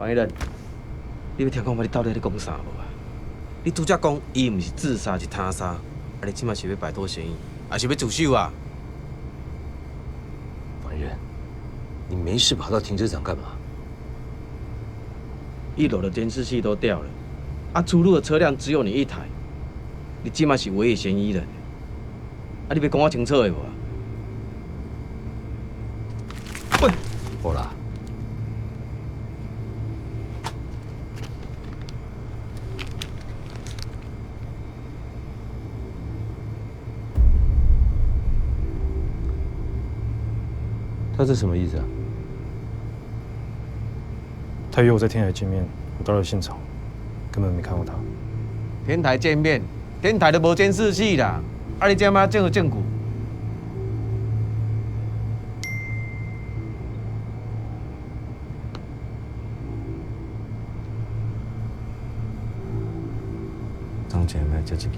黄一仁，你要听讲我你到底在讲啥无啊？你拄则讲伊毋是自杀是他杀，啊你即马是要摆脱嫌疑，还是要自首啊？王仁，你没事跑到停车场干嘛？一楼的监视器都掉了，啊，出入的车辆只有你一台，你即马是唯一嫌疑人，啊，你要讲我清楚的无啊？喂，好啦，他是什么意思啊？他约我在天台见面，我到了现场，根本没看过他。天台见面，天台都无监视器啦，啊，你这马证有证据？张姐妹这一件，